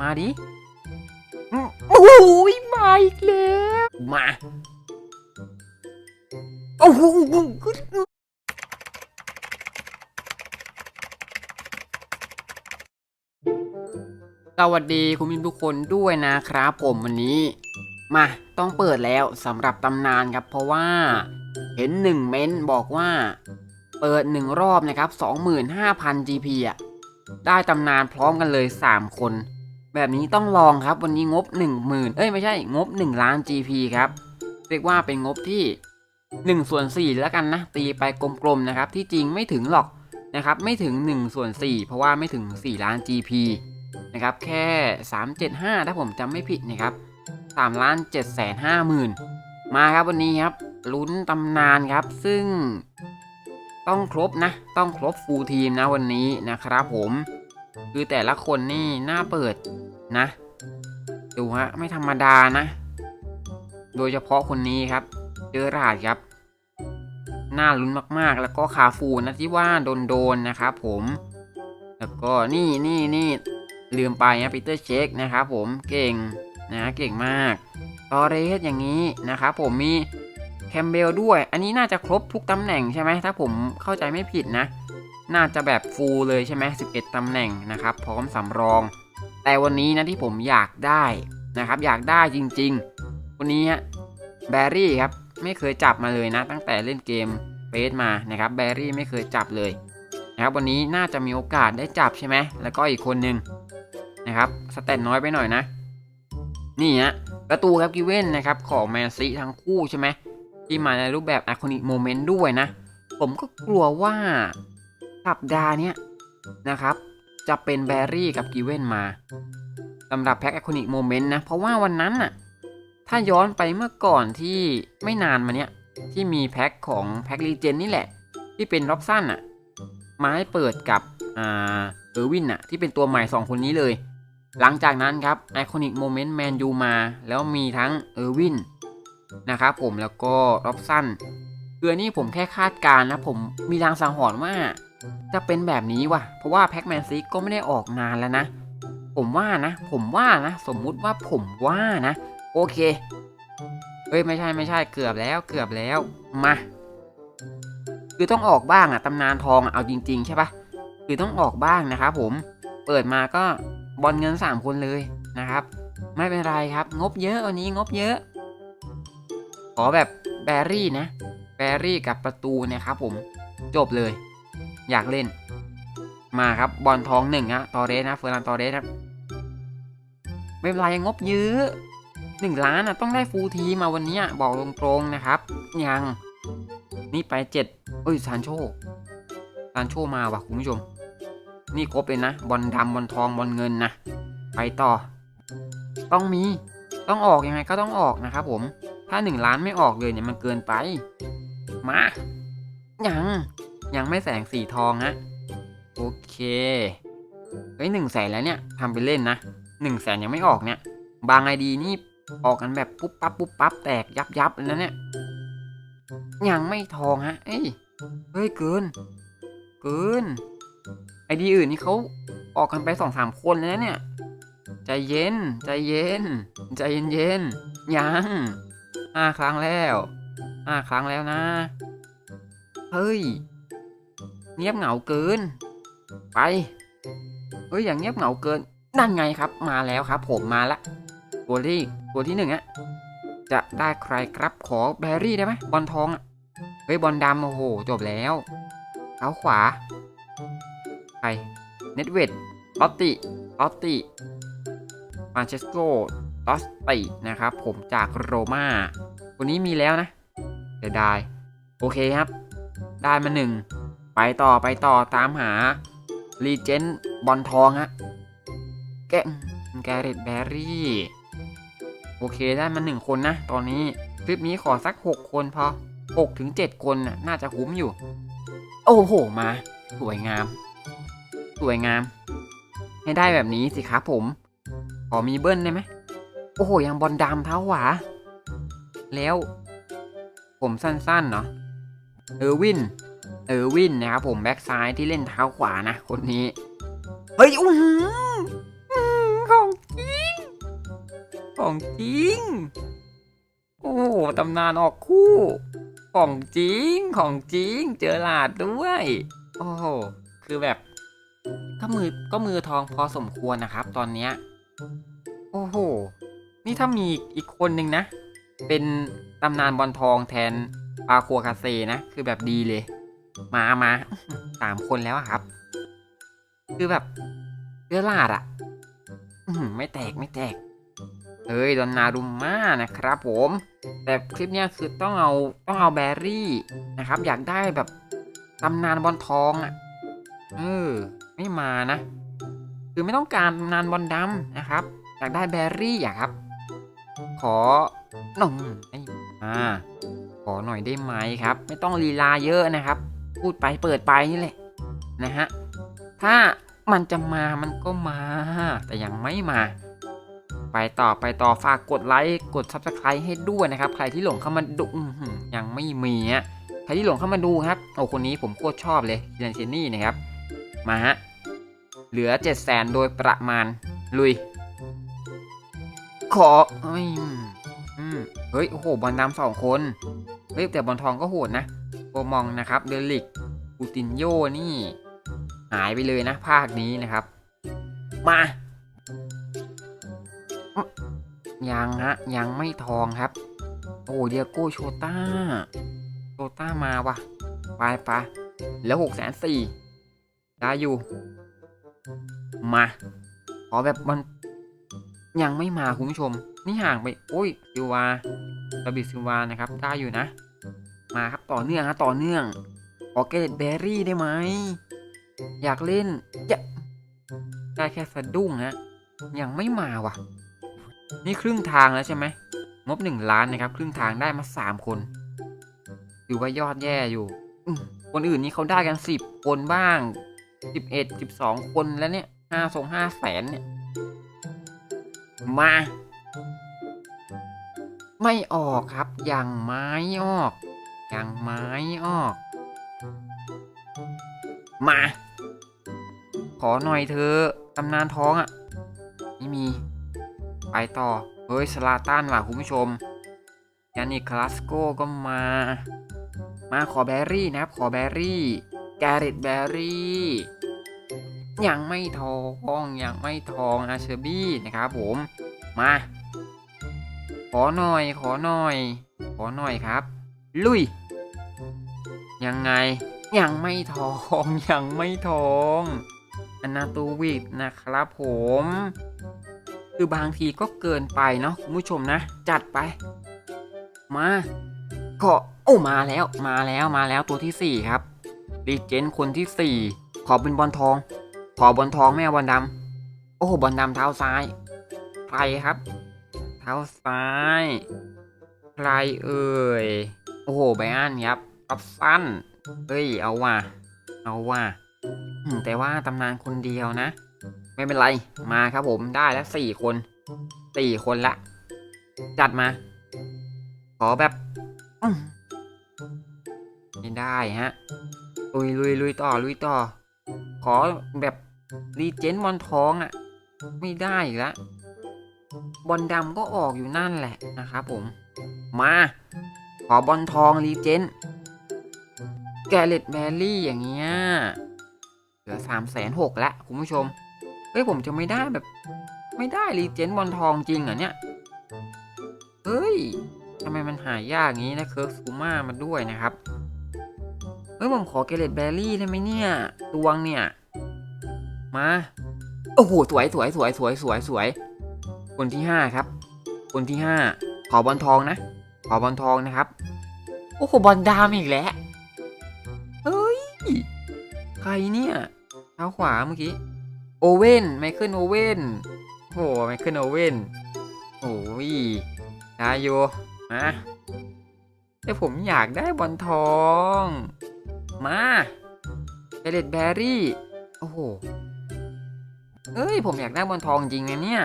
มาดิอืมโอ้โหมาอีกแล้วมาโอ้โหสวัสดีคุณผู้ชมทุกคนด้วยนะครับผมวันนี้ มาต้องเปิดแล้วสำหรับตำนานครับ เพราะว่าเห็นหนึ่งเม้นบอกว่า เปิดหนึ่งรอบนะครับ 25,000 GP อะได้ตำนานพร้อมกันเลย 3 คน แบบนี้ต้องลองครับวันนี้งบ 10,000 เอ้ยไม่ใช่งบ 1 ล้าน GP ครับ เรียกว่าเป็นงบที่1ส่วน4แล้วกันนะ ตีไปกลมๆนะครับ ที่จริงไม่ถึงหรอกนะครับไม่ถึง1ส่วน4เพราะว่าไม่ถึง 4 ล้าน GP นะครับแค่ 375 ถ้าผมจำไม่ผิดนะครับ3ล้าน7แสน5หมื่นมาครับวันนี้ครับลุ้นตำนานครับซึ่งต้องครบนะ ต้องครบฟูลทีมนะวันนี้นะครับผม คือแต่ละคนนี่น่าเปิด นะ ดูฮะ ไม่ธรรมดานะ โดยเฉพาะคนนี้ครับ เจอราดครับ น่าลุ้นมากๆ แล้วก็คาฟูนะที่ว่าโดนๆนะครับผม แล้วก็นี่นี่นี่ลืมไปนะปีเตอร์เช็คนะครับผมเก่งนะเก่งมากตอเรสอย่างนี้นะครับผมมีแคมเบลด้วย อันนี้น่าจะครบทุกตำแหน่งใช่ไหมถ้าผมเข้าใจไม่ผิดนะ น่าจะแบบฟูลเลยใช่ไหม11ตำแหน่งนะครับ พร้อมสำรอง แต่วันนี้นะที่ผมอยากได้นะครับ อยากได้จริงๆ วันนี้ฮะแบรี่ครับไม่เคยจับมาเลยนะ ตั้งแต่เล่นเกมเฟสมานะครับแบรี่ไม่เคยจับเลยนะครับวันนี้น่าจะมีโอกาสได้จับใช่ไหมแล้วก็อีกคนนึงนะครับสเตตน้อยไปหน่อยนะ นี่ฮะประตูครับกิเว่นนะครับของแมนซีทั้งคู่ใช่ไหมที่มาในรูปแบบอคอนิกโมเมนต์ด้วยนะ ผมก็กลัวว่าสัปดาห์นี้นะครับ จะเป็นแบรี่กับกิเว่นมาสำหรับแพ็กอคอนิกโมเมนต์นะ เพราะว่าวันนั้นน่ะ ถ้าย้อนไปเมื่อก่อนที่ไม่นานมาเนี้ยที่มีแพ็กของแพ็กลีเจนนี่แหละ ที่เป็นร็อบสันอะมาให้เปิดกับอ่าเออร์วินอะที่เป็นตัวใหม่ 2 คนนี้เลย หลังจากนั้นครับไอคอนิกโมเมนต์แมนยูมา แล้วมีทั้งเออร์วินนะครับผมแล้วก็ร็อบสันคืออนนี่ผมแค่คาดการณ์นะผมมีทางสังหรณ์ว่า จะเป็นแบบนี้ว่ะ เพราะว่าแพ็กแมนซีก็ไม่ได้ออกนานแล้วนะ ผมว่านะ ผมว่านะ สมมุติว่าผมว่านะ โอเค เฮ้ย ไม่ใช่ไม่ใช่เกือบแล้วเกือบแล้ว มา คือต้องออกบ้างอะตำนานทองอะเอาจริง ๆ ใช่ปะคือต้องออกบ้างนะครับผม เปิดมาก็บอลเงิน 3 คนเลยนะครับ ไม่เป็นไรครับ งบเยอะวันนี้งบเยอะ ขอแบบแบรี่นะ แบรี่กับประตูเนะครับผม จบเลย อยากเล่น มาครับบอลทองหนึ่งอะตอเรสนะเฟอร์นันตอเรสครับไม่เป็นไรงบเยอะหนึ่งล้านอะต้องได้ฟูลทีมาวันนี้อะบอกตรงๆนะครับ ยัง นี่ไปเจ็ดเอ้ยซานโชซานโชมาว่ะคุณผู้ชม นี่ครบเลยนะ บอลดำบอลทองบอลเงินนะ ไปต่อ ต้องมีต้องออกยังไงก็ต้องออกนะครับผม ถ้าหนึ่งล้านไม่ออกเลยเนี่ยมันเกินไป มา ยัง ยังไม่แสงสีทองฮะโอเค เฮ้ยหนึ่งแสนแล้วเนี่ยทำไปเล่นนะหนึ่งแสนยังไม่ออกเนี่ย บางไอดีนี่ออกกันแบบปุ๊บปั๊บปุ๊บปั๊บแตกยับยับเลยนะเนี่ย ยังไม่ทองฮะ เอ้ย เฮ้ยเกิน เกิน ไอดีอื่นนี่เขาออกกันไปสองสามคนแล้วเนี่ย ใจเย็น ใจเย็น ใจเย็นเย็น ยังห้าครั้งแล้วห้าครั้งแล้วนะ เฮ้ย เงียบเหงาเกิน ไปเฮ้ยอย่างเงียบเหงาเกินนั่นไงครับ มาแล้วครับ ผมมาละตัวที่ตัวที่หนึ่งอะจะได้ใครครับขอแบรี่ได้ไหมบอลทองอะเฮ้ยบอลดำโอ้โหจบแล้วเท้าขวาใครเน็ตเวดลอตติลอตติฟราเชสโกลอสตินะครับ ผมจากโรม่าคนนี้มีแล้วนะเดี๋ยวได้โอเคครับ ได้มาหนึ่ง ไปต่อไปต่อตามหารีเจนบอลทองฮะแกแกเรตแบรี่ โอเคได้มาหนึ่งคนนะ ตอนนี้คลิปนี้ขอสัก 6 คนพอ6ถึง7คนน่ะน่าจะคุ้มอยู่ โอ้โห มา สวยงาม สวยงาม ให้ได้แบบนี้สิครับผม ขอมีเบิ้ลได้ไหม โอ้โห ยังบอลดำเท้าหวา แล้ว ผมสั้นๆเนาะเออร์วิน เออวินนะครับผมแบ็กซ้ายที่เล่นเท้าขวานะ คนนี้ เฮ้ยอู้หูอื้อหือของของจริง โอ้โหตำนานออกคู่ ของจริงของจริง เจอหลาดด้วย โอ้โหคือแบบ ก็มือก็มือทองพอสมควรนะครับ ตอนเนี้ยโอ้โห นี่ถ้ามีอีกคนหนึ่งนะ เป็นตำนานบอลทองแทนปาคัวคาเซนะ คือแบบดีเลย มามาสามคนแล้วครับ คือแบบเลือดลาดอะไม่แตกไม่แตกเฮ้ยดอนนารุมมานะครับผม แต่คลิปเนี้ยคือต้องเอาต้องเอาแบรี่นะครับ อยากได้แบบตำนานบอลทองอะ่ะเออไม่มานะ คือไม่ต้องการตำนานบอลดำนะครับ อยากได้แบรี่อะครับ ขอหน่อยไอมาขอหน่อยได้ไหมครับ ไม่ต้องลีลาเยอะนะครับ พูดไปเปิดไปนี่แหละนะฮะถ้ามันจะมามันก็มา แต่ยังไม่มา ไปต่อไปต่อฝากกดไลค์กด subscribe ให้ด้วยนะครับ ใครที่หลงเข้ามาดูยังไม่มีอะใครที่หลงเข้ามาดูครับโอ้คนนี้ผมโคตรชอบเลยเจนเชนี่นะครับ มาฮะเหลือ7 0 0แสนโดยประมาณลุย ขอเอ้ยเฮ้ยโอ้โหบอลดำสองคนเฮ้ยแต่บอลทองก็โหดนะ มองนะครับเดลิกปูตินโยนี่ หายไปเลยนะภาคนี้นะครับ มายังฮะยังไม่ทองครับ โอ้เดียโก้โชต้าโชต้ามาวะไปไปแล้วหกแสนสี่ได้อยู่ มาขอแบบมันยังไม่มาคุณผู้ชม นี่ห่างไป โอ้ยซิวาระบิดซิวานะครับ ได้อยู่นะ มาครับต่อเนื่องฮะต่อเนื่องขอเกรดเบอร์รี่ได้ไหม อยากเล่นจะได้แค่สะดุ้งฮะยังไม่มาว่ะ นี่ครึ่งทางแล้วใช่ไหมงบหนึ่งล้านนะครับ ครึ่งทางได้มาสามคนถือว่ายอดแย่อยู่คนอื่นนี่เขาได้กันสิบคนบ้างสิบเอ็ดสิบสองคนแล้วเนี่ยห้าสองห้าแสนเนี่ย มา ไม่ออกครับยังไม้ออก ยังไม้ออก มา ขอหน่อยเธอตำนานท้องอะ่ะ ไม่มี ไปต่อ เฮ้ย สลาตันว่ะคุณผู้ชม ยานิคลาสโกก็มา มาขอแบรี่นะครับ ขอแบรี่ แกริตแบรี่ ยังไม่ทองยังไม่ทองอาเชอร์บี้นะครับผม มา ขอหน่อย ขอหน่อย ขอหน่อยครับ ลุย ยังไง ยังไม่ทอง ยังไม่ทองอนาตูวิกนะครับผม คือบางทีก็เกินไปเนาะคุณผู้ชมนะ จัดไป มาขอโอ้มาแล้วมาแล้วมาแล้วตัวที่สี่ครับรีเจนคนที่สี่ขอเป็นบอลทอง ขอบอลทองไม่บอลดำโอ้บอลดำเท้าซ้ายใครครับ เท้าซ้าย ใครเอ่ย โอ้โหไบอันครับรับสั้นเฮ้ย เอาว่ะ เอาว่ะแต่ว่าตำนานคนเดียวนะ ไม่เป็นไร มาครับผมได้แล้วสี่คน สี่คนละ จัดมา ขอแบบไม่ได้ฮะ ลุยลุยลุยต่อ ลุยต่อ ขอแบบรีเจนบอลท้องอะ่ะ ไม่ได้อีกแล้วบอลดำก็ออกอยู่นั่นแหละนะครับผม มา ขอบอลทองรีเจนแกเล็ตแมรี่อย่างเงี้ย เหลือสามแสนหกแล้วคุณผู้ชม เฮ้ย ผมจะไม่ได้แบบ ไม่ได้รีเจนบอลทองจริงเหรอเนี่ย เฮ้ยทำไมมันหายากงี้นะเคิร์ฟซูมามาด้วยนะครับ เฮ้ย ผมขอเกเรตแบรี่ได้ไหมเนี่ยตวงเนี่ย มา โอ้โห สวยสวยสวยสวยสวยสวยคนที่ห้าครับ คนที่ห้าขอบอลทองนะ ขอบอลทองนะครับ โอ้โหบอลดามอีกแล้วเฮ้ย ใครเนี่ยเท้าขวาเมื่อกี้ โอเว่นไมเคิลโอเว่นโอ้โหไมเคิลโอเว่นโอ้ยได้อยู่มาแต่ผมอยากได้บอลทอง มาเดเลตแบรี่ โอ้โห เอ้ย ผมอยากได้บอลทองจริงนะเนี่ย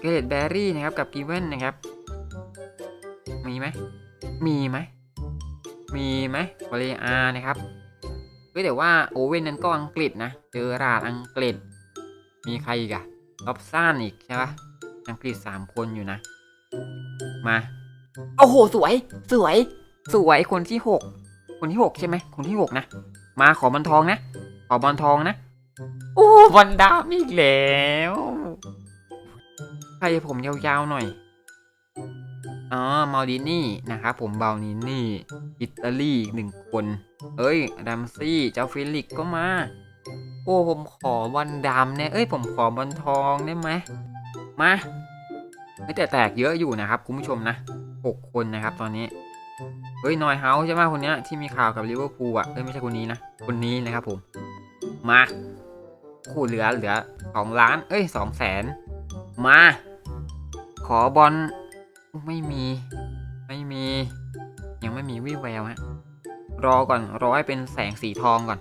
เกเรตแบรี่นะครับกับกีเว่นนะครับมี ไหมมีไหมมีไหมวอลเลอานะครับเฮ้ยแต่ว่าโอเว่นนั้นก็อังกฤษนะเจอราดอังกฤษ มีใครอีกอะล็อบซ่านอีกใช่ปะอังกฤษสามคนอยู่นะ มาโอ้โหสวย สวย สวยคนที่หกคนที่หกใช่ไหมคนที่หกนะมาขอบอลทองนะขอบอลทองนะโอ้บอลดามอีกแล้วใครผมยาวๆหน่อย อ๋อมาดินี่นะครับผมเบานินี่ อิตาลีอีกหนึ่งคน เอ้ยดัมซี่ เจ้าฟิลิกก็มา โอ้ ผมขอบอลดำเนี่ย เอ้ย ผมขอบอลทองได้ไหม มาไม่แต่แตกเยอะอยู่นะครับ คุณผู้ชมนะหกคนนะครับตอนนี้ เฮ้ยนอยเฮาใช่ไหมคนเนี้ยที่มีข่าวกับลิเวอร์พูลอะเอ้ยไม่ใช่คนนี้นะ คนนี้นะครับผม มาคู่เหลือเหลือสองล้าน เอ้ยสองแสนมา ขอบอล ไม่มี ไม่มี ยังไม่มีวี่แววฮะ รอก่อน รอให้เป็นแสงสีทองก่อน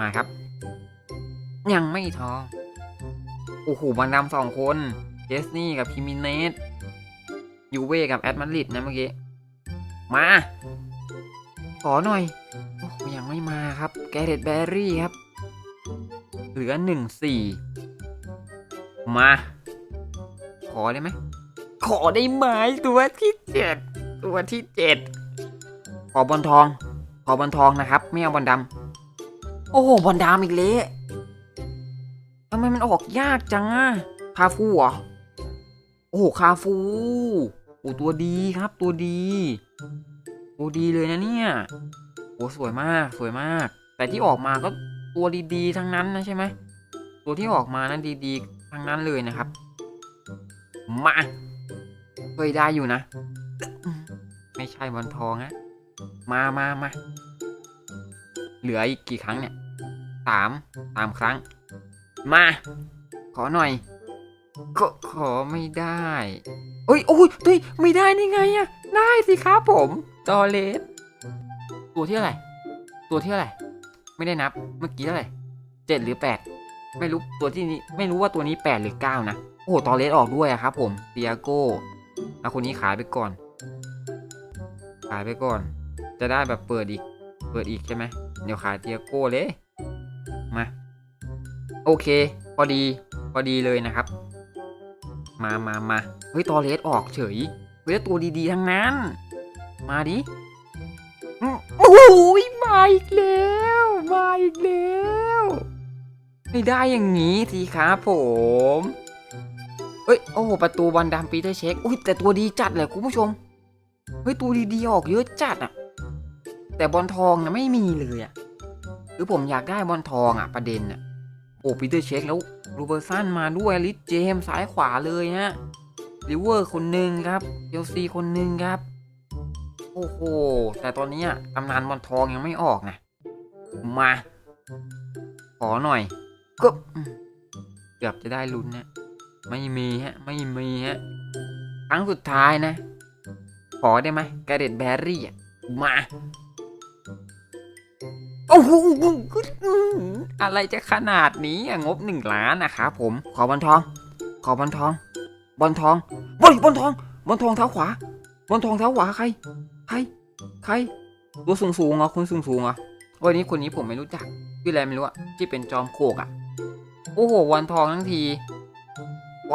มาครับ ยังไม่ทอง โอ้โหบอลดำสองคนเจสนี่กับพิมิเนสยูเว่กับแอดมาริดนะเมื่อกี้ มา ขอหน่อย โอ้โหยังไม่มาครับ แกเรตแบรี่ครับ เหลือหนึ่งสี่มา ขอได้ไหม ขอได้ไหมตัวที่เจ็ดตัวที่เจ็ดขอบอลทอง ขอบอลทองนะครับ ไม่เอาบอลดำโอ้โหบอลดำอีกเละทำไมมันออกยากจังอะคาฟูเหรอโอ้โหคาฟูโอ้ตัวดีครับ ตัวดีตัวดีเลยนะเนี่ยโอ้สวยมากสวยมาก แต่ที่ออกมาก็ตัวดีๆทั้งนั้นนะใช่ไหมตัวที่ออกมานั้นดีๆทั้งนั้นเลยนะครับ มา เคยได้อยู่นะ ไม่ใช่บอลทองนะมามามาเหลืออีกกี่ครั้งเนี่ยสามสามครั้ง มา ขอหน่อย ก็ขอไม่ได้เอ้ยโอ้ยเฮ้ยไม่ได้นี่ไงอะได้สิครับผมจอเลสตัวที่อะไหรตัวที่อะไหรไม่ได้นับเมื่อกี้เท่าไหร่เจ็ดหรือแปดไม่รู้ตัวที่นี้ไม่รู้ว่าตัวนี้แปดหรือเก้านะโอ้โหตอเลสออกด้วยอะครับผมเตียโก้ เอาคนนี้ขายไปก่อน ขายไปก่อน จะได้แบบเปิดอีก เปิดอีกใช่ไหมเดี๋ยวขายเตียโก้เลย มา โอเค พอดี พอดีเลยนะครับ มามามาเฮ้ย ตอเลสออกเฉยเฮ้ยแล้วตัวดีๆ ทั้งนั้น มาดิโอ้ยมาอีกแล้ว มาอีกแล้ว ไม่ได้อย่างนี้สิครับผม เอ้ยโอ้โหประตูบอลดำปีเตอร์เช็คอุ้ยแต่ตัวดีจัดเลยคุณผู้ชมเฮ้ยตัวดีๆออกเยอะจัดอะแต่บอลทองนะไม่มีเลยอะคือผมอยากได้บอลทองอะประเด็นอะโอ้ปีเตอร์เช็คแล้วโรเบอร์สันมาด้วยลิสเจมส์ซ้ายขวาเลยฮะลิเวอร์คนหนึ่งครับเชลซีคนหนึ่งครับ โอ้โหแต่ตอนนี้อะตำนานบอลทองยังไม่ออกนะมา ขอหน่อยก็เกือบจะได้ลุ้นนะ ไม่มีฮะ ไม่มีฮะ ครั้งสุดท้ายนะ ขอได้ไหมกระเด็ดแบรี่อะ มาโอ้โหอะไรจะขนาดนี้งบหนึ่งล้านนะครับผม ขอบอลทอง ขอบอลทอง บอลทองบอลบอลทอง บอลทองเท้าขวา บอลทองเท้าขวาใคร ใคร ใคร ตัวสูงสูงเหรอคนสูงสูงเหรอวันนี้คนนี้ผมไม่รู้จักชื่ออะไรไม่รู้อะที่เป็นจอมโขกอะโอ้โหวันทองทั้งที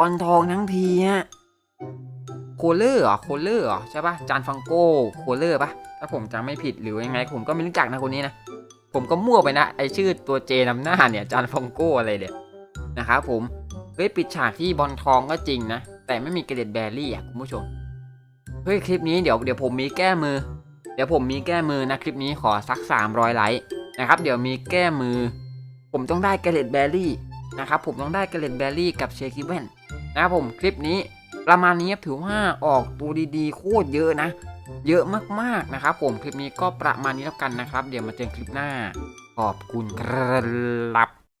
วันทองทั้งทีฮะโคเลอร์เหรอโคเลอร์เหรอใช่ปะจานฟังโก้โคเลอร์ปะถ้าผมจำไม่ผิดหรือยังไง ผมก็ไม่รู้จักนะคนนี้นะผมก็มั่วไปนะไอชื่อตัวเจนำหน้าเนี่ยจานฟังโก้อะไรเนี่ยนะครับผมเฮ้ยปิดฉากที่บอลทองก็จริงนะ แต่ไม่มีเกเรตแบรี่อะคุณผู้ชมเฮ้ยคลิปนี้เดี๋ยวเดี๋ยวผมมีแก้มือ เดี๋ยวผมมีแก้มือนะคลิปนี้ขอสัก 300 ไลค์นะครับเดี๋ยวมีแก้มือ ผมต้องได้เกเรตแบรี่นะครับผมต้องได้เกเรตแบรี่กับเชคิเวน นะครับผมคลิปนี้ประมาณนี้ถือว่าออกตัวดีๆโคตรเยอะนะ เยอะมากๆนะครับผมคลิปนี้ก็ประมาณนี้แล้วกันนะครับ เดี๋ยวมาเจอคลิปหน้าขอบคุณครับ